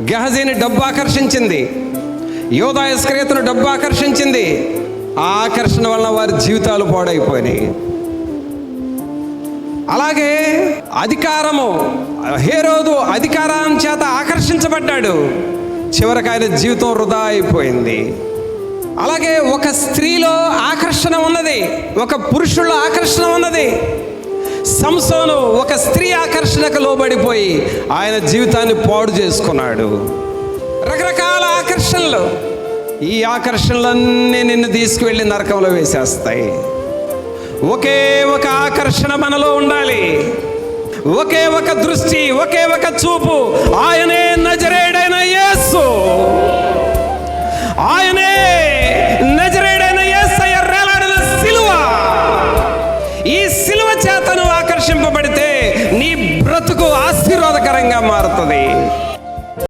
గహజీని డబ్బు ఆకర్షించింది. యోధా ఇస్క్రియతను డబ్బు ఆకర్షించింది. ఆ ఆకర్షణ వలన వారి జీవితాలు పాడైపోయినాయి. అలాగే అధికారము హేరోదు అధికారం చేత ఆకర్షించబడ్డాడు. చివరికి ఆయన జీవితం వృధా అయిపోయింది. అలాగే ఒక స్త్రీలో ఆకర్షణ ఉన్నది ఒక పురుషుల్లో ఆకర్షణ ఉన్నది. సంసోను ఒక స్త్రీ ఆకర్షణకు లోబడిపోయి ఆయన జీవితాన్ని పాడు చేసుకున్నాడు. రకరకాల ఆకర్షణలు. ఈ ఆకర్షణలన్నీ నిన్ను తీసుకువెళ్ళి నరకంలో వేసేస్తాయి. ఒకే ఒక ఆకర్షణ మనలో ఉండాలి. ఒకే ఒక దృష్టి ఒకే ఒక చూపు ఆయనే